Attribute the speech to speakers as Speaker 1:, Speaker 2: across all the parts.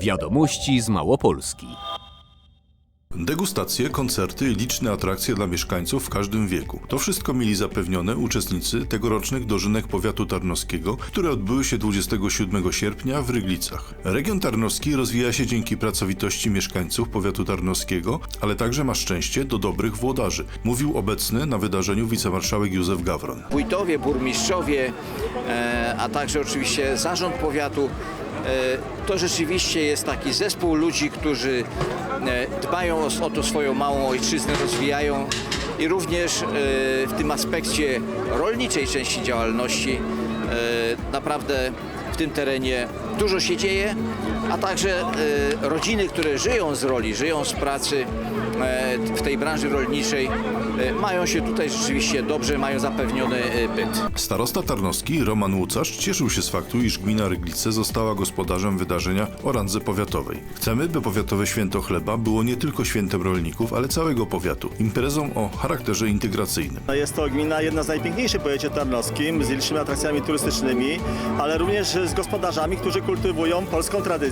Speaker 1: Wiadomości z Małopolski.
Speaker 2: Degustacje, koncerty i liczne atrakcje dla mieszkańców w każdym wieku. To wszystko mieli zapewnione uczestnicy tegorocznych dożynek powiatu tarnowskiego, które odbyły się 27 sierpnia w Ryglicach. Region tarnowski rozwija się dzięki pracowitości mieszkańców powiatu tarnowskiego, ale także ma szczęście do dobrych włodarzy, mówił obecny na wydarzeniu wicemarszałek Józef Gawron.
Speaker 3: wójtowie, burmistrzowie, e, a także oczywiście zarząd powiatu. E, To rzeczywiście jest taki zespół ludzi, którzy e, dbają o, o tą swoją małą ojczyznę, rozwijają i również e, w tym aspekcie rolniczej części działalności naprawdę w tym terenie dużo się dzieje, a także e, rodziny, które żyją z roli, żyją z pracy e, w tej branży rolniczej, e, mają się tutaj rzeczywiście dobrze, mają zapewniony e, byt.
Speaker 2: Starosta Tarnowski Roman Łucasz cieszył się z faktu, iż gmina Ryglice została gospodarzem wydarzenia o randze powiatowej. Chcemy, by Powiatowe Święto Chleba było nie tylko świętem rolników, ale całego powiatu, imprezą o charakterze integracyjnym.
Speaker 4: No Jest to gmina jedna z najpiękniejszych w powiecie tarnowskim, z licznymi atrakcjami turystycznymi, ale również z gospodarzami, którzy kultywują polską tradycję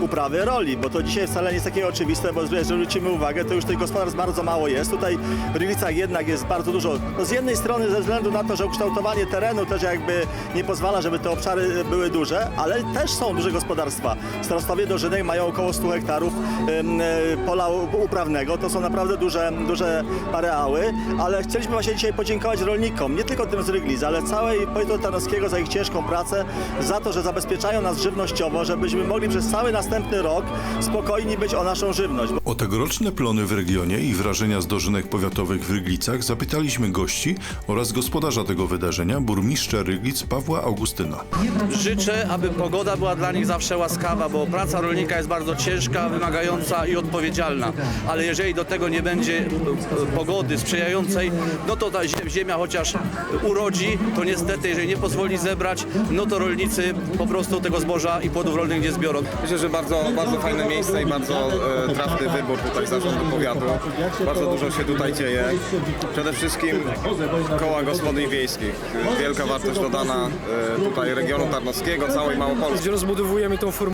Speaker 4: uprawy roli, bo to dzisiaj wcale nie jest takie oczywiste, bo jeżeli zwrócimy uwagę, to już tych gospodarstw bardzo mało jest. Tutaj w Ryglicach jednak jest bardzo dużo. No z jednej strony ze względu na to, że ukształtowanie terenu też jakby nie pozwala, żeby te obszary były duże, ale też są duże gospodarstwa. Starostowie dożynek mają około 100 hektarów e, pola uprawnego. To są naprawdę duże, duże areały, ale chcieliśmy właśnie dzisiaj podziękować rolnikom, nie tylko tym z Ryglic, ale całej powiatu tarnowskiego za ich ciężką pracę, za to, że zabezpieczają nas żywnościowo, żebyśmy mogli przez cały następny rok spokojni być o naszą żywność.
Speaker 2: O tegoroczne plony w regionie i wrażenia z dożynek powiatowych w Ryglicach zapytaliśmy gości oraz gospodarza tego wydarzenia, burmistrza Ryglic Pawła Augustyna.
Speaker 5: Życzę, aby pogoda była dla nich zawsze łaskawa, bo praca rolnika jest bardzo ciężka, wymagająca i odpowiedzialna. Ale jeżeli do tego nie będzie e, pogody sprzyjającej, no to ta zie- ziemia chociaż urodzi, to niestety, jeżeli nie pozwoli zebrać, no to rolnicy po prostu tego zboża i płodów rolnych nie zbiorą.
Speaker 6: Myślę, że bardzo, bardzo fajne miejsce i bardzo e, trafny wybór tutaj zarządu powiatu. Bardzo dużo się tutaj dzieje. Przede wszystkim koła gospodyń wiejskich. Wielka wartość dodana e, tutaj regionu tarnowskiego, całej Małopolski.
Speaker 7: Rozbudowujemy tą formułę